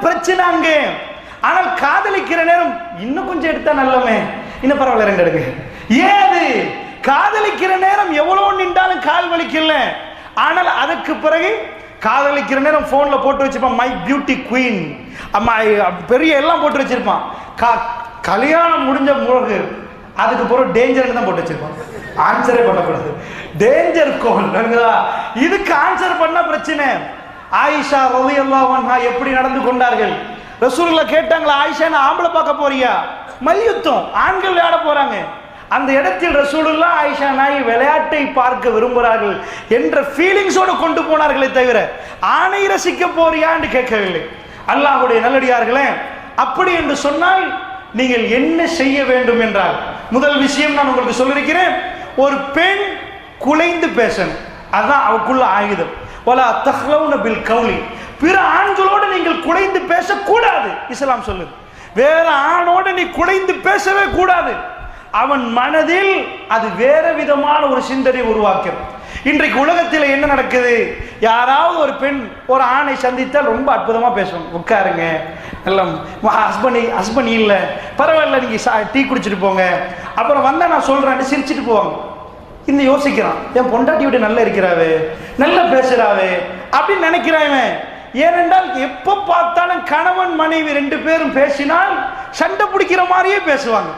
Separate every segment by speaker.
Speaker 1: பிரச்சனை அங்கே. ஆனால் காதலிக்கிற நேரம் இன்னும் கொஞ்சம் எடுத்தா நல்லமே. இன்னும் பரவாயில்ல ரெண்டு எடுங்க. ஏது? காதலிக்கிற நேரம் எவ்வளவு நின்றாலும் கால் வலிக்கல. ஆனால் அதுக்கு பிறகு காதலிக்கிற நேரம் போன்ல போட்டு வச்சிருப்பான் மை பியூட்டி குயின் அம்மா பெரிய எல்லாம் போட்டு வச்சிருப்பான். கா- கல்யாணம் முடிஞ்ச முழுகு அதுக்கு பிறகு டேஞ்சர் தான் போட்டு வச்சிருப்பான். ஆன்சரே பண்ணக்கூடாது. டேஞ்சர் கோல் இதுக்கு ஆன்சர் பண்ண பிரச்சனை. ஆயிஷா ரவி அல்லாஹா எப்படி நடந்து கொண்டார்கள்? ரசூல்ல கேட்டாங்களா ஆயிஷா நான் ஆம்பளை பார்க்க போறியா? மல்யுத்தம் ஆண்கள் விளையாட போறாங்க. அந்த இடத்தில் ரசூலுல்லா ஆயிஷா நாய் விளையாட்டை பார்க்க விரும்புகிறார்கள் என்ற ஃபீலிங்ஸோடு கொண்டு போனார்களே தவிர ஆணை ரசிக்க போறியான்னு கேட்கவில்லை. அல்லாஹுடைய நல்லடியார்களே அப்படி என்று சொன்னால் நீங்கள் என்ன செய்ய வேண்டும் என்றால் முதல் விஷயம் நான் உங்களுக்கு சொல்லியிருக்கிறேன் ஒரு பெண் குலைந்து பேசணும். அதுதான் அவக்குள்ள ஆயுதம். வலா தஹ்லவுன பில் கௌலி பிற ஆண்களோடு நீங்கள் குலைந்து பேசக்கூடாது. இஸ்லாம் சொல்லுது. வேற ஆணோடு நீ குலைந்து பேசவே கூடாது. அவன் மனதில் அது வேற விதமான ஒரு சிந்தனை உருவாக்கும் இன்றைக்கு உலகத்தில் என்ன நடக்குது? யாராவது ஒரு பெண் ஒரு ஆணை சந்தித்தால் ரொம்ப அற்புதமாக பேசுவோம் உட்காருங்க. எல்லாம் ஹஸ்பண்ட் ஹஸ்பண்ட் இல்லை. பரவாயில்ல நீங்கள் சா- டீ குடிச்சிட்டு போங்க. அப்புறம் வந்தால் நான் சொல்கிறேன்னு சிரிச்சிட்டு போவாங்க. இந்த யோசிக்கிறான் என் பொண்டாட்டி விட்டு நல்லா இருக்கிறாவே? நல்லா பேசுறாவே? அப்படின்னு நினைக்கிறான் இவன். ஏனென்றால் எப்ப பார்த்தாலும் கணவன் மனைவி ரெண்டு பேரும் பேசினால் சண்டை பிடிக்கிற மாதிரியே பேசுவாங்க.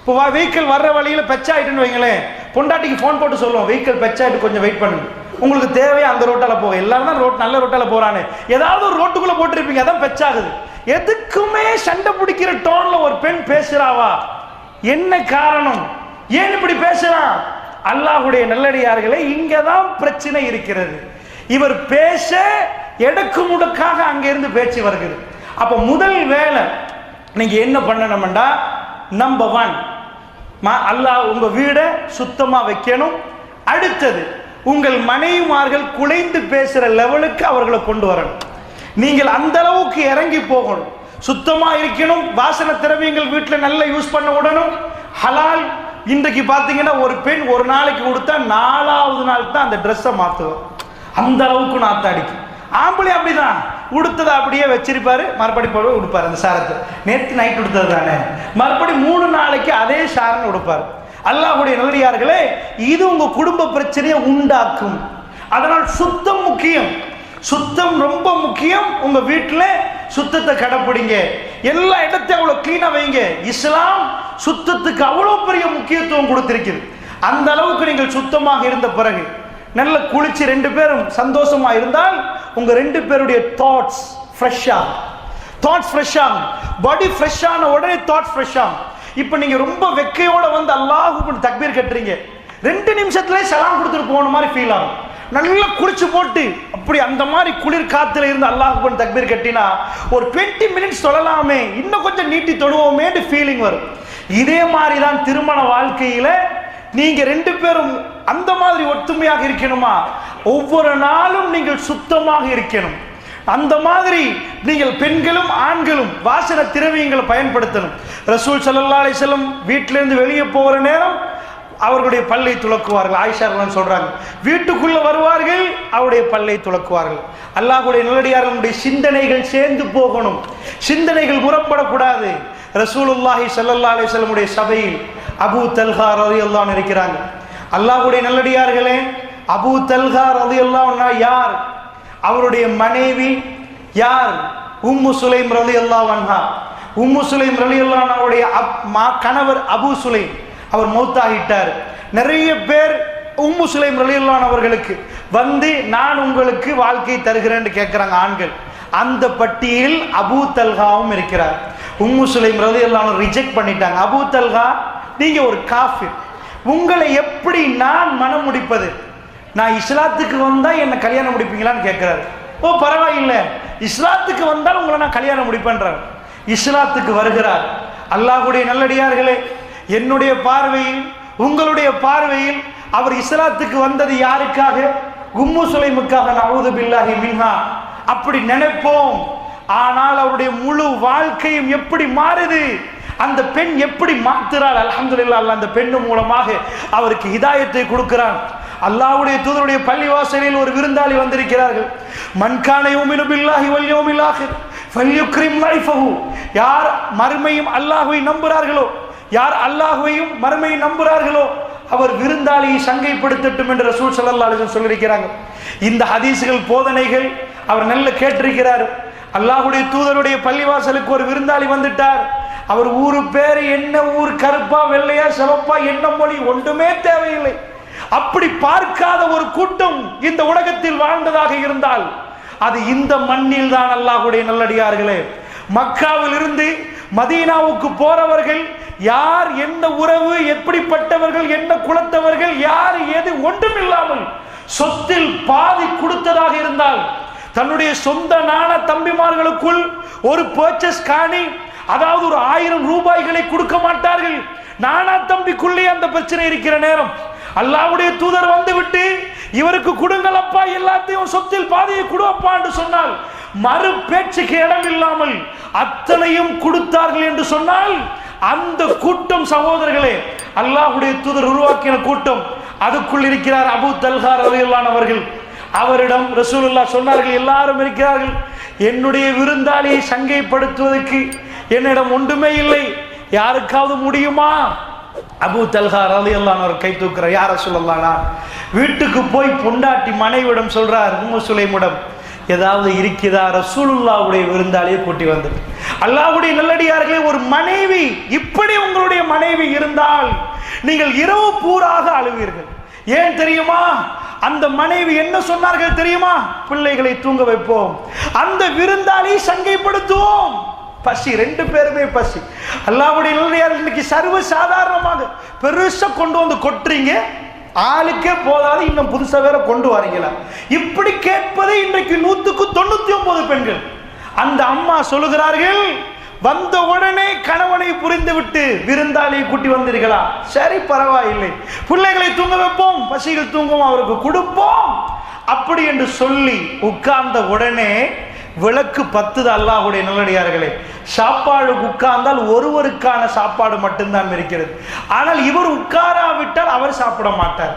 Speaker 1: இப்போ வெஹிக்கிள் வர்ற வழியில் பெச்சாயிட்டுன்னு வைங்களேன். பொண்டாட்டிக்கு ஃபோன் போட்டு சொல்லுவோம் வெஹிக்கிள் பெச்சாயிட்டு கொஞ்சம் வெயிட் பண்ணுங்க. உங்களுக்கு தேவையா அந்த ரோட்டால் போக எல்லாரும் தான் ரோட் நல்ல ரோட்டால் போறானே. ஏதாவது ஒரு ரோட்டுக்குள்ள போட்டிருப்பீங்க அதான் பெச்சாகுது. எதுக்குமே சண்டை பிடிக்கிற டோன்ல ஒரு பெண் பேசுறாவா? என்ன காரணம்? ஏன் இப்படி பேசுறான்? அல்லாஹ்வுடைய நல்லடியார்களே இங்கதான் பிரச்சனை இருக்கிறது. இவர் பேச எடுக்கு முடுக்காக அங்கிருந்து பேச்சு வருகிறது. அப்ப முதல் வேலை நீங்க என்ன பண்ணணும்டா? நம்பர் ஒன் அல்லாஹ் உங்க வீடை சுத்தமா வைக்கணும். அடுத்தது உங்கள் மனைவிமார்கள் குலைந்து பேசுற லெவலுக்கு அவர்களை கொண்டு வரணும். நீங்கள் அந்த அளவுக்கு இறங்கி போகணும். சுத்தமா இருக்கணும். வாசனை திரவியங்கள் வீட்டில் நல்லா யூஸ் பண்ண உடனும் ஹலால் இன்றைக்கு பார்த்தீங்கன்னா ஒரு பெண் ஒரு நாளைக்கு கொடுத்தா நாலாவது நாள் தான் அந்த ட்ரெஸ்ஸை மாற்றுவோம் அந்த அளவுக்கு நாத்தாடிக்கும் ஆம்பளை அப்படிதான். உடுத்ததை அப்படியே வச்சிருப்பாரு மறுபடி போய் உடுப்பாரு அந்த சாரத்தை. நேற்று நைட் உடுத்தது தானே. மறுபடி மூணு நாளைக்கு அதே சாரன் உடுப்பார். அல்லாஹுடைய நல்லடியார்களே இது உங்க குடும்ப பிரச்சனையை உண்டாக்கும். அதனால் சுத்தம் முக்கியம். சுத்தம் ரொம்ப முக்கியம். உங்க வீட்டில் சுத்தத்தை கடைப்பிடிங்க. எல்லா இடத்தையும் அவ்வளோ கிளீனாக வைங்க. இஸ்லாம் சுத்தத்துக்கு அவ்வளோ பெரிய முக்கியத்துவம் கொடுத்திருக்குது அந்த அளவுக்கு நீங்கள் சுத்தமாக இருந்த பிறகு நல்ல குளிச்சு ரெண்டு பேரும் சந்தோஷமா இருந்தால் உங்க ரெண்டு பேருடைய தாட்ஸ் ஃப்ரெஷ்ஷா தாட்ஸ் ஃப்ரெஷ் பாடி ஃப்ரெஷ்ஷான உடனே தாட்ஸ் ஃப்ரெஷ்ஷாக இப்போ நீங்க ரொம்ப வெக்கையோட வந்து அல்லாஹ் தக்பீர் கட்டுறீங்க. ரெண்டு நிமிஷத்துல சலாம் கொடுத்துட்டு போன மாதிரி ஃபீல் ஆகும். நல்லா குளிச்சு போட்டு அப்படி அந்த மாதிரி குளிர் காத்துல இருந்து அல்லாஹ் தக்பீர் கட்டினா ஒரு 20 மினிட்ஸ் தொழலாமே இன்னும் கொஞ்சம் நீட்டி தொழுவோமேன்னு ஃபீலிங் வரும். இதே மாதிரி தான் திருமண வாழ்க்கையில நீங்க ரெண்டு பேரும் அந்த மாதிரி ஒற்றுமையாக இருக்கணுமா? ஒவ்வொரு நாளும் நீங்கள் சுத்தமாக இருக்கணும். அந்த மாதிரி நீங்கள் பெண்களும் ஆண்களும் வாசன திரவியங்களை பயன்படுத்தணும். ரசூல் ஸல்லல்லாஹு அலைஹி வீட்டிலேருந்து வெளியே போகிற நேரம் அவர்களுடைய பல்லை துளக்குவார்கள். ஆயிஷா சொல்கிறாங்க சொல்றாங்க வீட்டுக்குள்ள வருவார்கள் அவருடைய பல்லை துலக்குவார்கள் அல்லாஹுடைய நிலடியார்களுடைய சிந்தனைகள் சேர்ந்து போகணும். சிந்தனைகள் புறப்படக்கூடாது. ரசூலுல்லாஹி சல்லல்லா அலைஹி வஸல்லமுடைய சபையில் அபூ தல்ஹா ரலியல்லாஹு இருக்கிறாங்க. அல்லாஹ்வுடைய நல்லடியார்களே அபூ தல்ஹா ரலியல்லாஹு யார்? அவருடைய மனைவி யார்? உம்மு சுலைம் ரலியல்லாஹு அன்ஹா. உம்மு சுலைம் ரலி அவருடைய அப்- மா- கணவர் அபு சுலைம் அவர் மௌத்தாகிட்டார். நிறைய பேர் உம்மு சுலைம் ரலியல்லாஹு அவர்களுக்கு வந்து நான் உங்களுக்கு வாழ்க்கை தருகிறேன்னு கேட்குறாங்க ஆண்கள். அந்த பட்டியல் அபு தல்காவும் இருக்கிறார். உம்மு சுலைம் ரலியல்லாஹு ரிஜெக்ட் பண்ணிட்டாங்க. அபு தல்கா நீங்க ஒரு காஃபி உங்களை எப்படி நான் மனம் முடிப்பது? நான் இஸ்லாத்துக்கு வந்தா என்ன கல்யாணம் முடிப்பீங்களான்னு கேட்கிறாரு ஓ பரவாயில்லை. இஸ்லாத்துக்கு வந்தால் உங்களை நான் கல்யாணம் முடிப்பேன்றார். இஸ்லாத்துக்கு வருகிறார். அல்லாஹ்வுடைய நல்லடியார்களே என்னுடைய பார்வையில் உங்களுடைய பார்வையில் அவர் இஸ்லாத்துக்கு வந்தது யாருக்காக? உம்மு சுலைமுக்காக நவுது பில்லாஹி மின்ஹா. அப்படி நினைப்போம். ஆனால் அவருடைய முழு வாழ்க்கையும் எப்படி மாறுது? அந்த பெண் எப்படி மாத்துறாள் அல்ஹம்துலில்லாஹ் அல்லாஹ் அந்த பெண்ணு மூலமாக அவருக்கு இதாயத்தை கொடுக்கிறான். அல்லாவுடைய தூதருடைய பள்ளிவாசலில் ஒரு விருந்தாளி வந்திருக்கிறார்கள். மன்கான யூமினு பில்லாஹி ஃபல்யுக்ரிம் லைஃபஹு. யார் மறுமையும் அல்லாஹுவை நம்புகிறார்களோ? யார் அல்லாஹுவையும் மறுமையை நம்புகிறார்களோ? அவர் விருந்தாளியை சங்கைப்படுத்தட்டும் என்று ரசூல் ஸல்லல்லாஹு சொல்லியிருக்கிறாங்க. இந்த ஹதீசுகள் போதனைகள் அவர் நல்ல கேட்டிருக்கிறார். அல்லாஹுடைய தூதருடைய பள்ளிவாசலுக்கு ஒரு விருந்தாளி வந்துட்டார். அவர் ஊரு பேர் என்ன ஊர் கருப்பா வெள்ளையா சிவப்பா என்ன மொழி ஒன்றுமே தேவையில்லை. அப்படி பார்க்காத ஒரு கூட்டம் இந்த உலகத்தில் வாழ்ந்ததாக இருந்தால் அது இந்த மண்ணில் தான் அல்லாஹுடைய நல்லடியார்களே. மக்காவில் இருந்து மதீனாவுக்கு போறவர்கள் யார் என்ன உறவு எப்படிப்பட்டவர்கள் என்ன குலத்தவர்கள் யார் எது ஒன்றும் இல்லாமல் சொத்தில் பாதி கொடுத்ததாக இருந்தால் தன்னுடைய சொந்த நாண தம்பிமார்களுக்குள் ஒரு பர்ச்சேஸ் காணி அதாவது ஒரு ஆயிரம் ரூபாய்களை கொடுக்க மாட்டார்கள். நானா தம்பிக்குள்ளே அந்த பிரச்சனை இருக்கிற நேரம். அல்லாவுடைய தூதர் வந்துவிட்டு இவருக்கு கொடுங்கள் அப்பா எல்லாத்தையும் சொத்தில் பாதையை கொடுப்பா என்று சொன்னால் மறு பேச்சுக்கு இடம் இல்லாமல் அத்தனையும் கொடுத்தார்கள் என்று சொன்னால் அந்த கூட்டம் சகோதரர்களே அல்லாஹ்வுடைய தூதர் உருவாக்கின கூட்டம் அதுக்குள் இருக்கிறார் அபு தல்கார் ரலியல்லாஹு அவர்கள். அவரிடம் ரசூலுல்லா சொன்னார்கள் எல்லாரும் இருக்கிறார்கள். என்னுடைய விருந்தாளியை சங்கைப்படுத்துவதற்கு என்னிடம் ஒன்றுமே இல்லை. யாருக்காவது முடியுமா? அபு தல்ஹா ரலியல்லாஹு அவர் கை தூக்குற யார சொல்லலானா வீட்டுக்கு போய் பொண்டாட்டி மனைவிடம் சொல்றார் உம்மு சுலைமுடம் ஏதாவது இருக்கிறதா? ரசூலுல்லாவுடைய விருந்தாளியை கூட்டி வந்து. அல்லாவுடைய நல்லடியார்களே ஒரு மனைவி இப்படி உங்களுடைய மனைவி இருந்தால் நீங்கள் இரவு பூராக அழுவீர்கள். ஏன் தெரியுமா? அந்த மனைவி என்ன சொன்னார்கள் தெரியுமா? பிள்ளைகளை தூங்க வைப்போம். அந்த விருந்தாளி சங்கைப்படுத்துவோம். பசி ரெண்டு பேருமே பசி. அல்லாவுடைய இன்னைக்கு சர்வ சாதாரணமாக பெருசா கொண்டு வந்து கொட்டுறீங்க. ஆளுக்கே போதாது இன்னும் புதுசா வேற கொண்டு வரீங்களா? இப்படி கேட்பதே இன்றைக்கு நூத்துக்கு தொண்ணூத்தி ஒன்பது பெண்கள். அந்த அம்மா சொல்லுகிறார்கள் வந்த உடனே கணவனை புரிந்து விட்டு விருந்தாளியை கூட்டி வந்தீர்களா? சரி பரவாயில்லை. பிள்ளைகளை தூங்க வைப்போம் பசிகள் தூங்கும் அவருக்கு கொடுப்போம். அப்படி என்று சொல்லி உட்கார்ந்த உடனே விளக்கு பத்துது அல்லாஹுடைய நல்லடியார்களே. சாப்பாடு உட்கார்ந்தால் ஒருவருக்கான சாப்பாடு மட்டும்தான் இருக்கிறது. ஆனால் இவர் உட்காராவிட்டால் அவர் சாப்பிட மாட்டார்.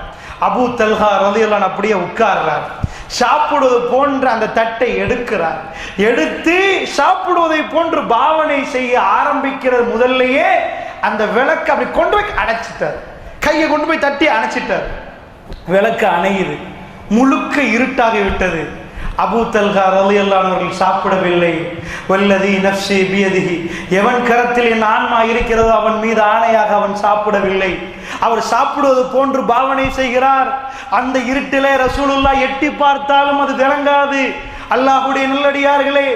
Speaker 1: அபு தல்ஹா ரலியல்லான் அப்படியே உட்கார்றார். சாப்பிடுவது போன்ற அந்த தட்டை எடுக்கிறார். எடுத்து சாப்பிடுவதை போன்று பாவனை செய்ய ஆரம்பிக்கிறது முதல்லயே அந்த விளக்கு அப்படி கொண்டு போய் அணைச்சிட்டார். கையை கொண்டு போய் தட்டி அணைச்சிட்டார். விளக்கு அணையுது. முழுக்க இருட்டாகி விட்டது. அபு தல்கா ரலியல்லாஹு அல்லானவர்கள் சாப்பிடவில்லை. வல்லதி நஃப்ஸி பியதிகி எவன் கரத்தில் என் ஆன்மா இருக்கிறதோ அவன் மீது ஆணையாக அவன் சாப்பிடவில்லை. அவர் சாப்பிடுவது போன்று பாவனை செய்கிறார். அந்த இருட்டிலே ரசூலுல்லா எட்டி பார்த்தாலும் அது விளங்காது. அல்லாஹுடைய நல்லடியார்களே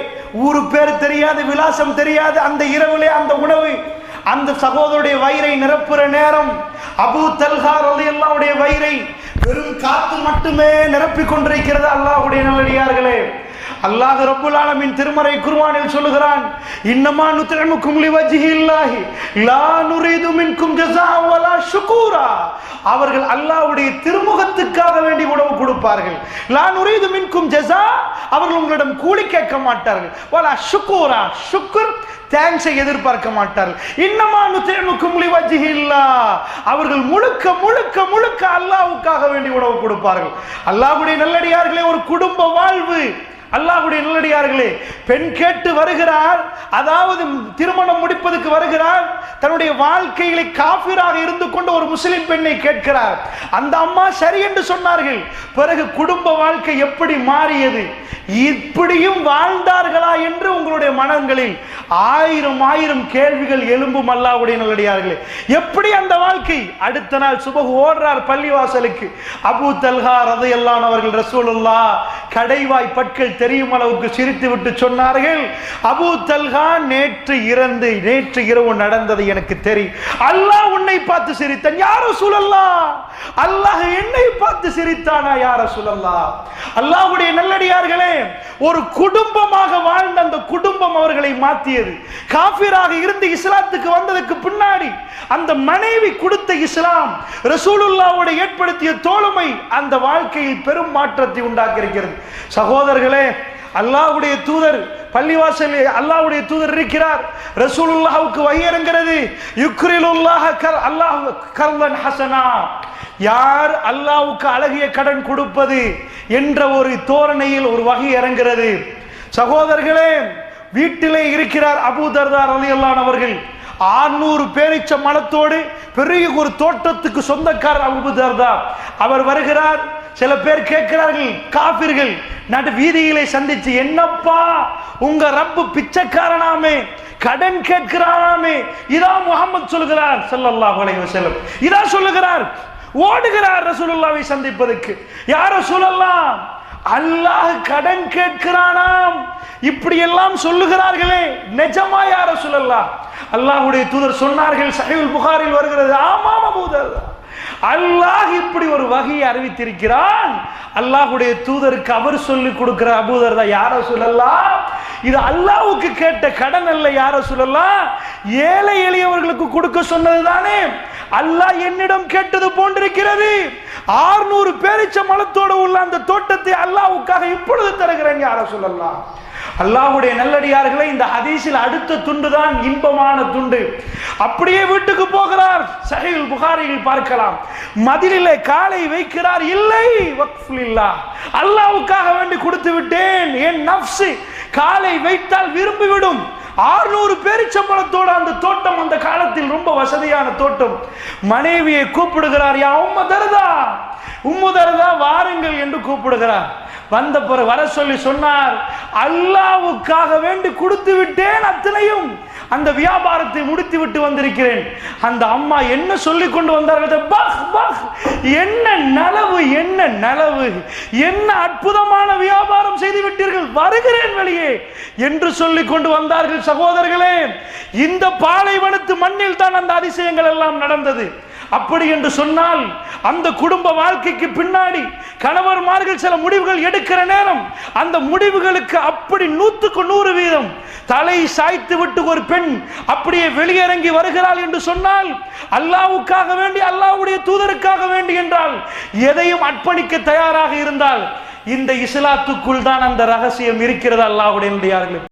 Speaker 1: ஊரு பேர் தெரியாது விலாசம் தெரியாது. அந்த இரவிலே அந்த உணவு அந்த சகோதரருடைய வயிறை நிரப்புற நேரம் அபூ தல்ஹா அல்லாவுடைய வயிறை வெறும் காத்து மட்டுமே நிரப்பிக் கொண்டிருக்கிறது அல்லாஹுடைய நல்லடியார்களே. அல்லாஹ் ரப்புல் ஆலமீன் திருமறை குர்ஆனில் சொல்லுகிறான் இன்னமா நுத்இமுக்கும் லிவஜ்ஹில்லாஹி லா நுரீது மின்கும் ஜஸாஅ வலா ஷுகூரா. அவர்கள் அல்லாஹ்வுடைய திருமுகத்துக்காக வேண்டி உணவு கொடுப்பார்கள். லா நுரீது மின்கும் ஜஸா அவர்கள் உங்களிடம் கூலி கேட்க மாட்டார்கள். வலா ஷுகூரா ஷுக்ர் தேங்க்ஸை எதிர்பார்க்க மாட்டார்கள். இன்னமா நுத்தேமுக்கும் இல்லா. அவர்கள் முழுக்க முழுக்க முழுக்க அல்லாஹ்வுக்காக வேண்டி உணவு கொடுப்பார்கள். அல்லாஹ்வுடைய நல்லடியார்களே ஒரு குடும்ப வாழ்வு. அல்லாஹுடைய நல்லடியார்களே பெண் கேட்டு வருகிறார் அதாவது திருமணம் முடிப்பதற்கு வருகிறார் தன்னுடைய வாழ்க்கையிலே காஃபிராக இருந்து கொண்டு ஒரு முஸ்லிம் பெண்ணை கேட்கிறார். அந்த அம்மா சரி என்று சொன்னார்கள். பிறகு குடும்ப வாழ்க்கை எப்படி மாறியது? இப்படியும் வாழ்ந்தார்களா என்று உங்களுடைய மனங்களில் ஆயிரம் ஆயிரம் கேள்விகள் எழும்பும் அல்லாவுடைய நல்லடியார்களே. எப்படி அந்த வாழ்க்கை? அடுத்த நாள் சுபகு ஓடுறார் பள்ளிவாசலுக்கு. அபூ தல்ஹா ரதையல்லான் அவர்கள் ரசூலுல்லா கடைவாய் பற்கள் தெரியும் அளவுக்கு சிரித்து விட்டு சொன்னார்கள். அபு தல்கா நேற்று இறந்து நேற்று இரவு நடந்தது எனக்கு தெரியும் அல்லாஹ் உன்னை பார்த்து சிரித்தான் யாரோ சூழல்லா அல்லாஹ் என்னை பார்த்து சிரித்தானா யார சொல்லல்லா அல்லாஹுடைய நல்லடியார்களே ஒரு குடும்பமாக வாழ்ந்த அந்த குடும்பம் அவர்களை மாற்றியது காஃபிராக இருந்து இஸ்லாத்துக்கு வந்ததுக்கு முன்னாடி அந்த மனைவி கொடுத்த இஸ்லாம் ரசூலுல்லாவோட ஏற்படுத்திய தோழமை அந்த வாழ்க்கையில் பெரும் மாற்றத்தை உண்டாக்கி இருக்கிறது சகோதரர்களே அல்லாவுடைய தூதர் பள்ளிவாசலில் அல்லாவுடைய தூதர் இருக்கிறார். ரசூலுல்லாஹ்வுக்கு வகையறங்கிறது யுக்ரிலுல்லாஹ கர் அல்லாஹ் கர்லன் ஹசனா. யார் அல்லாவுக்கு அழகிய கடன் கொடுப்பது என்ற ஒரு தோரணையில் ஒரு வகை இறங்கிறது. சகோதரர்களே வீட்டிலே இருக்கிறார் அபூ தர்தா ரலியல்லாஹு அவர்கள். ஆறுநூறு பேரிச்ச மலத்தோடு பெரிய ஒரு தோட்டத்துக்கு சொந்தக்காரர் அபூ தான் அவர் வருகிறார். சில பேர் கேட்கிறார்கள் காபிர்கள் நடு வீதியிலே சந்திச்சு என்னப்பா உங்க ரப்பு பிச்சைக்காரனாமே கடன் கேட்கிறானாமே இதான் முகமது சொல்லுகிறார் ஸல்லல்லாஹு அலைஹி வஸல்லம். இதான் சொல்லுகிறார். ஓடுகிறார் ரசூலுல்லாவை சந்திப்பதற்கு. யார சொல்லலாம் அல்லாஹ் கடன் கேட்கிறானாம். இப்படி எல்லாம் சொல்லுகிறார்களே நிஜமா யார சொல்லலாம் அல்லாஹ்வுடைய தூதர் சொன்னார்கள் சஹீல் புகாரில் வருகிறது. ஆமாம் அபூதர் அல்லாஹ் இப்படி ஒரு வகையை அறிவித்திருக்கிறான். அல்லாஹ்வுடைய தூதருக்கு அவர் சொல்லி கொடுக்கிற அபூதர் தான் யார சொல்லலாம் இது அல்லாஹுக்கு கேட்ட கடன் அல்ல யார சொல்லலாம் ஏழை எளியவர்களுக்கு கொடுக்க சொன்னது தானே அல்லாஹ் என்னிடம் கேட்டது போன்றிருக்கிறது. ஆறுநூறு பேரிச்ச மலத்தோடு உள்ள அந்த தோட்டத்தை அல்லாஹ்வுக்காக இப்பொழுது தருகிறேன் யார சொல்லலாம் அல்லாஹ்வுடைய நல்லடியார்களே இந்த ஹதீஸில் அடுத்த துண்டு தான் இன்பமான துண்டு. அப்படியே வீட்டுக்கு போகிறார். சகையில் புகாரியில் பார்க்கலாம். மதிலிலே காலை வைக்கிறார். இல்லை வக்ஃபுலில்லா அல்லாவுக்காக வேண்டி கொடுத்து விட்டேன். என் நப்சு காலை வைத்தால் விரும்பிவிடும். ஆறுநூறு பேரிச்சம்பளத்தோட அந்த தோட்டம் அந்த காலத்தில் ரொம்ப வசதியான தோட்டம். மனைவியை கூப்பிடுகிறார் யா உம்ம தருதா? உம்மு தருதா? வாருங்கள் என்று கூப்பிடுகிறார். வந்த பிறகு வர சொல்லி சொன்னார் அல்லாவுக்காக வேண்டி கொடுத்து விட்டேன் அத்தனையும். அந்த வியாபாரத்தை முடித்து விட்டு வந்திருக்கிறேன். அந்த அம்மா என்ன சொல்லி கொண்டு வந்தார்கள் என்ன நலவு என்ன நலவு. என்ன அற்புதமான வியாபாரம் செய்து விட்டீர்கள் வருகிறேன் வெளியே என்று சொல்லி கொண்டு வந்தார்கள் சகோதரர்களே. இந்த பாலைவனத்து மண்ணில் தான் அந்த அதிசயங்கள் எல்லாம் நடந்தது. அப்படி என்று சொன்னால் அந்த குடும்ப வாழ்க்கைக்கு பின்னாடி கணவர்மார்கள் சில முடிவுகள் எடுக்கிற நேரம் அந்த முடிவுகளுக்கு அப்படி நூற்றுக்கு நூறு வீதம் தலை சாய்த்து விட்டு ஒரு பெண் அப்படியே வெளியிறங்கி வருகிறாள் என்று சொன்னால் அல்லாவுக்காக வேண்டி அல்லாவுடைய தூதருக்காக வேண்டி என்றால் எதையும் அர்ப்பணிக்க தயாராக இருந்தால் இந்த இஸ்லாத்துக்குள் தான் அந்த ரகசியம் இருக்கிறது அல்லாஹுடைய